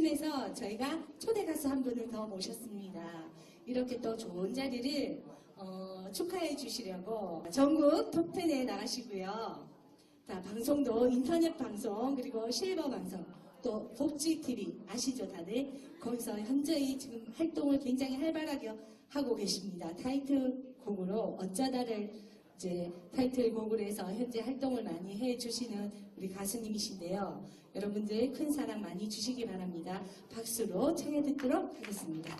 그래서 저희가 초대 가수 한 분을 더 모셨습니다. 이렇게 또 좋은 자리를 어, 축하해 주시려고 전국 톱10에 나가시고요. 자, 방송도 인터넷 방송 그리고 실버 방송 또 복지 TV 아시죠 다들 거기서 현저히 지금 활동을 굉장히 활발하게 하고 계십니다. 타이틀 곡으로 어쩌다를 이제 타이틀 곡으로 해서 현재 활동을 많이 해 주시는 우리 가수님이신데요. 여러분들 큰 사랑 많이 주시기 바랍니다. 박수로 청해 듣도록 하겠습니다.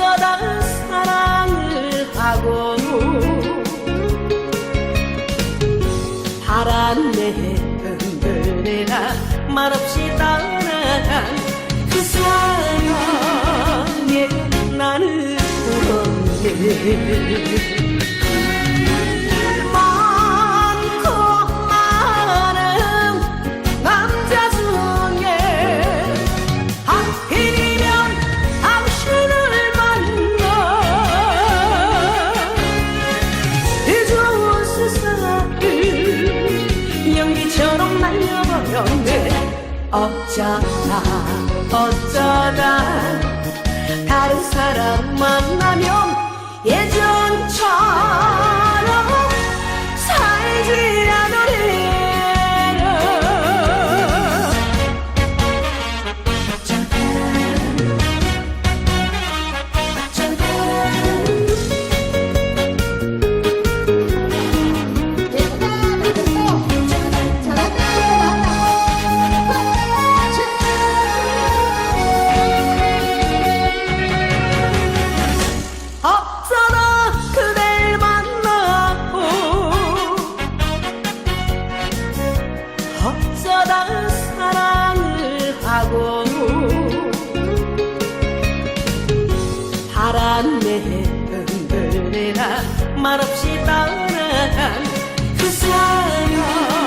어쩌다 사랑을 하고 내 흔들레가 말없이 떠나간 그 사랑에 나는 울었네 어쩌다 어쩌다 다른 사람 만나면 예전처럼 어쩌다 사랑을 하고 내 흔들레나 말없이 떠나간 그 사랑에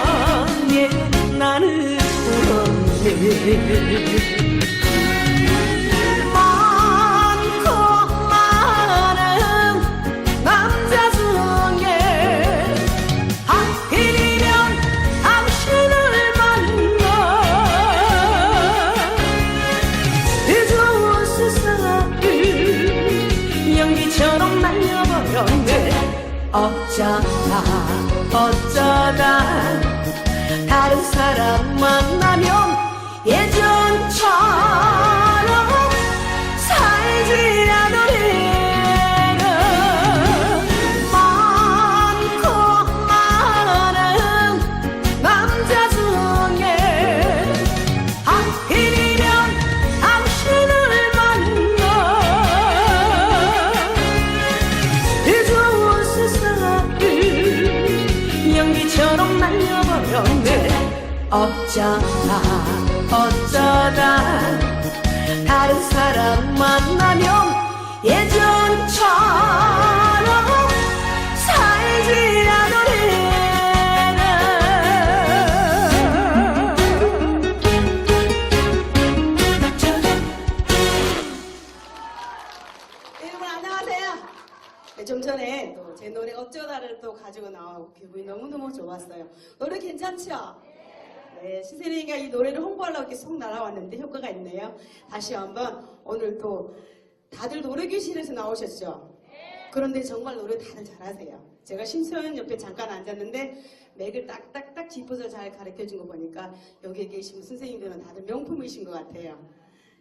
나는 울었네 어쩌다 어쩌다 다른 사람 만나면 예전 어쩌다 어쩌다 다른 사람 만나면 예전처럼 살지라더니 네, 여러분 안녕하세요. 네, 좀 전에 또 제 노래 어쩌다를 또 가지고 나오고 기분이 너무너무 좋았어요. 노래 괜찮죠? 네, 신세리가 이 노래를 홍보하려고 이렇게 속 날아왔는데 효과가 있네요. 다시 한번 오늘 또 다들 노래교실에서 나오셨죠? 그런데 정말 노래 다들 잘하세요. 제가 심수연 옆에 잠깐 앉았는데 맥을 딱딱딱 짚어서 잘 가르쳐 준 거 보니까 여기 계신 선생님들은 다들 명품이신 것 같아요.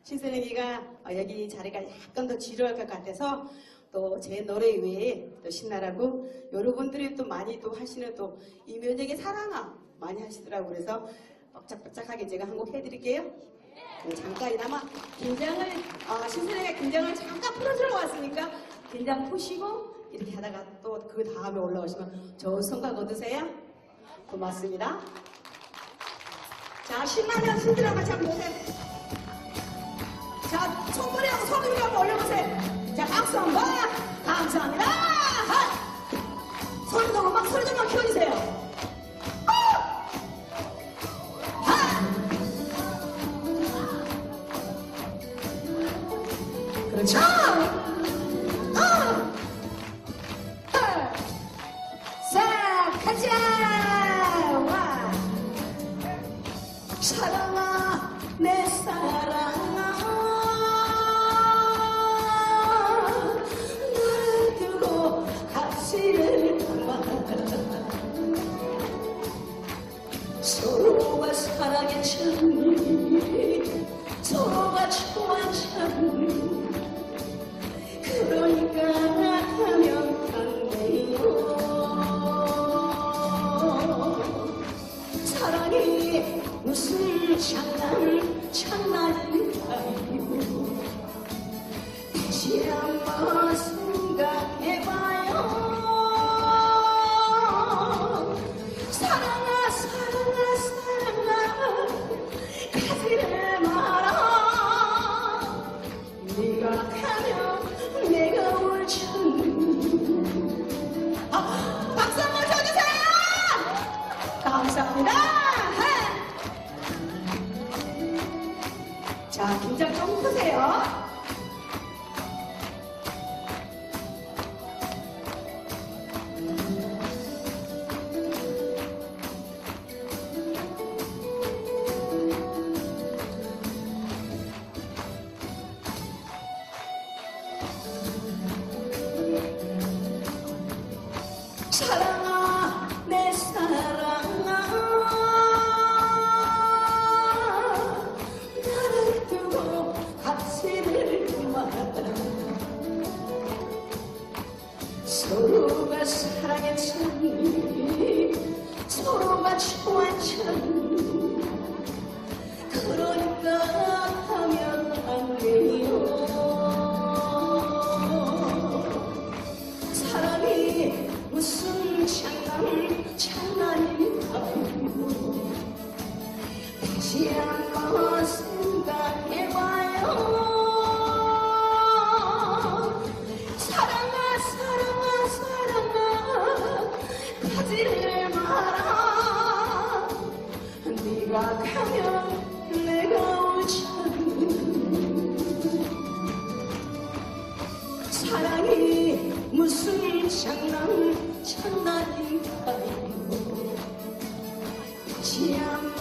신선생이가 여기 자리가 약간 더 지루할 것 같아서 또제 노래 외에 또 신나라고 여러분들이 또 많이 또 하시는 또 이면역의 사랑아 많이 하시더라고 그래서 벅짝벅짝하게 제가 한 곡 해드릴게요. 네, 잠깐이나마 긴장을 어, 아, 신선하게 긴장을 잠깐 풀어주러 왔으니까 긴장 푸시고 이렇게 하다가 또 그 다음에 올라오시면 좋은 성과 얻으세요. 고맙습니다. 자, 10만원 신들하고 같이 한번 보세요. 자, 총무리하고 소금이하고 올려보세요. 자, 박수 한번 감사합니다. 가자! 와! 사랑아, 내 사랑아. 너를 두고 같이 서로가 사랑의 찬미 서로가 좋아한 찬미 长廊长廊 자, 동작 좀 푸세요. Конечно, so much pleasure. 사랑이 무슨 장난 장난인가요? 지암